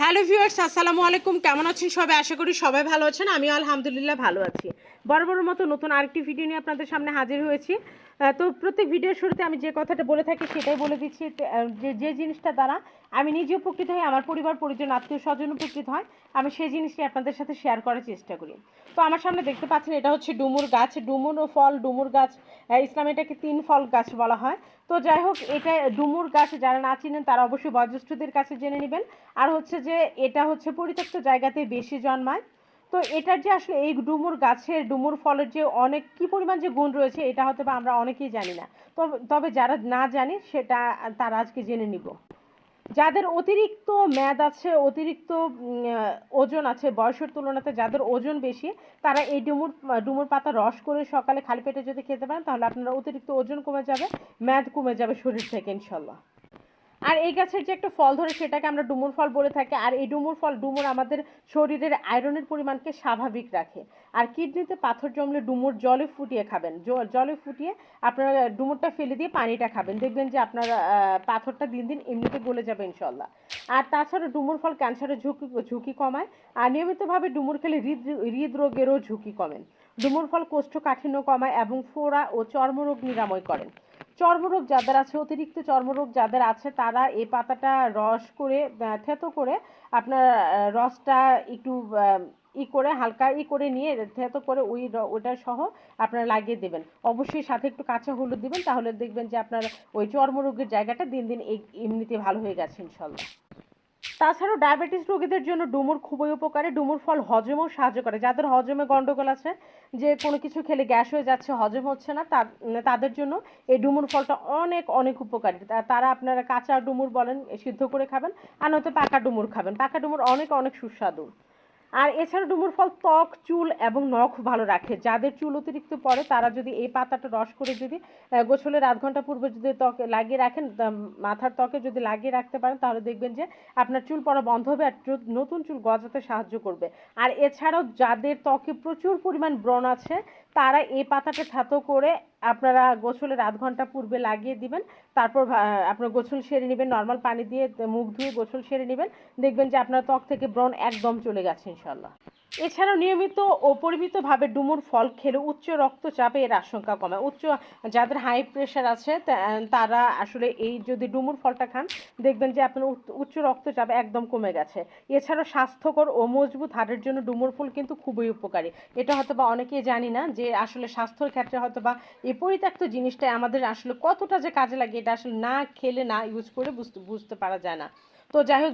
Hello viewers, আসসালামু আলাইকুম। কেমন আছেন সবাই? আশা করি সবাই ভালো আছেন। আমি আলহামদুলিল্লাহ ভালো আছি। বড় বড় মতো নতুন আরেকটি ভিডিও নিয়ে আপনাদের সামনে হাজির হয়েছি। তো প্রত্যেক ভিডিওর শুরুতে আমি যে কথাটা বলে থাকি সেটাই বলে দিচ্ছি, যে যে জিনিসটা দ্বারা আমি নিজে উপকৃত হই, আমার পরিবার, পরিজন, আত্মীয় স্বজন উপকৃত হয়, আমি সেই জিনিসটি আপনাদের সাথে শেয়ার করার চেষ্টা করি। তো আমার সামনে দেখতে পাচ্ছেন, এটা হচ্ছে ডুমুর গাছ। ডুমুর ও ফল ডুমুর গাছ ইসলামে এটাকে তিন ফল গাছ বলা হয়। তো যাই হোক, এটা ডুমুর গাছ, যারা না চিনেন তারা অবশ্যই বয়োজ্যেষ্ঠদের কাছে জেনে নেবেন। আর হচ্ছে যে এটা হচ্ছে পরিত্যক্ত জায়গাতে বেশি জন্মায়। তো এটার যে আসলে এই ডুমুর গাছের, ডুমুর ফলের যে অনেক, কি পরিমাণ যে গুণ রয়েছে এটা হয়তো বা আমরা অনেকেই জানি না। তবে যারা না জানি সেটা তারা আজকে জেনে নিব। যাদের অতিরিক্ত ম্যাদ আছে, অতিরিক্ত ওজন আছে বয়সের তুলনাতে যাদের ওজন বেশি, তারা এই ডুমুর ডুমুর পাতা রস করে সকালে খালি পেটে যদি খেতে পারেন, তাহলে আপনার অতিরিক্ত ওজন কমে যাবে, ম্যাদ কমে যাবে শরীর থেকে ইনশাল্লাহ। আর এই গাছের যে একটা ফল ধরে সেটাকে আমরা ডুমুর ফল বলে থাকি, আর এই ডুমুর ফল ডুমুর আমাদের শরীরের আয়রনের পরিমাণকে স্বাভাবিক রাখে। আর কিডনিতে পাথর জমলে ডুমুর জলে ফুটিয়ে খাবেন। জলে ফুটিয়ে আপনারা ডুমুরটা ফেলে দিয়ে পানিটা খাবেন। দেখবেন যে আপনার পাথরটা দিন দিন এমনিতে গলে যাবে ইনশাল্লাহ আর তাছাড়া ডুমুর ফল ক্যান্সারের ঝুঁকি ঝুঁকি কমায়। আর নিয়মিতভাবে ডুমুর খেলে হৃদ, হৃদরোগেরও ঝুঁকি কমেন। ডুমুর ফল কোষ্ঠকাঠিন্য কমায় এবং ফোড়া ও চর্মরোগ নিরাময় করেন। চর্মরোগ যাদের আছে, অতিরিক্ত চর্মরোগ যাদের আছে, তারা এই পাতাটা রস করে থেতো করে আপনার রসটা একটু ই করে, হালকা ই করে নিয়ে থেতো করে ওই ওটা সহ আপনারা লাগিয়ে দেবেন। অবশ্যই সাথে একটু কাঁচা হলুদ দিবেন, তাহলে দেখবেন যে আপনার ওই চর্মরোগের জায়গাটা দিন দিন এমনিতে ভালো হয়ে গেছে, ইনশাল্লাহ। তাছাড়াও ডায়াবেটিস রোগীদের জন্য ডুমুর খুবই উপকারী, ডুমুর ফল হজমেও সাহায্য করে। যাদের হজমে গন্ডগোল আছে, যে কোনো কিছু খেলে গ্যাস হয়ে যাচ্ছে, হজম হচ্ছে না তা- তাদের জন্য এই ডুমুর ফলটা অনেক অনেক উপকারী। তারা আপনারা কাঁচা ডুমুর বলেন, সিদ্ধ করে খাবেন, আর নয়তো পাকা ডুমুর খাবেন। পাকা ডুমুর অনেক অনেক সুস্বাদু। আর এছাড়া ডুমুর ফল ত্বক, চুল এবং নখ ভালো রাখে। যাদের চুল অতিরিক্ত পড়ে, তারা যদি এই পাতাটা রস করে যদি গোসলের আধ ঘণ্টা পূর্বে যদি ত্বকে লাগিয়ে রাখেন মাথার ত্বকে যদি লাগিয়ে রাখতে পারেন, তাহলে দেখবেন যে আপনার চুল পড়া বন্ধ হবে আর নতুন চুল গজাতে সাহায্য করবে। আর এছাড়াও যাদের ত্বকে প্রচুর পরিমাণ ব্রণ আছে, তারা এই পাতাটা থেতো করে আপনারা গোসলের আধ ঘণ্টা পূর্বে লাগিয়ে দিবেন। তারপর আপনার গোসল সেরে নেবেন নর্মাল পানি দিয়ে, মুখ ধুয়ে গোসল সেরে নেবেন। দেখবেন যে আপনার ত্বক থেকে ব্রণ একদম চলে গেছে ইনশাল্লাহ এছাড়াও নিয়মিত ও পরিমিতভাবে ডুমুর ফল খেলে উচ্চ রক্তচাপে এর আশঙ্কা কমায় উচ্চ, যাদের হাই প্রেশার আছে তারা আসলে এই যদি ডুমুর ফলটা খান, দেখবেন যে আপনার উচ্চ- উচ্চ রক্তচাপ একদম কমে গেছে। এছাড়াও স্বাস্থ্যকর ও মজবুত হাড়ের জন্য ডুমুর ফুল কিন্তু খুবই উপকারী। এটা হয়তো বা অনেকেই জানি না যে আসলে স্বাস্থ্যের ক্ষেত্রে হয়তো বা এই পরিত্যক্ত জিনিসটা আমাদের আসলে কতটা যে কাজে লাগে, এটা আসলে না খেলে, না ইউজ করে বুঝতে বুঝতে পারা যায় না। তো যাই হোক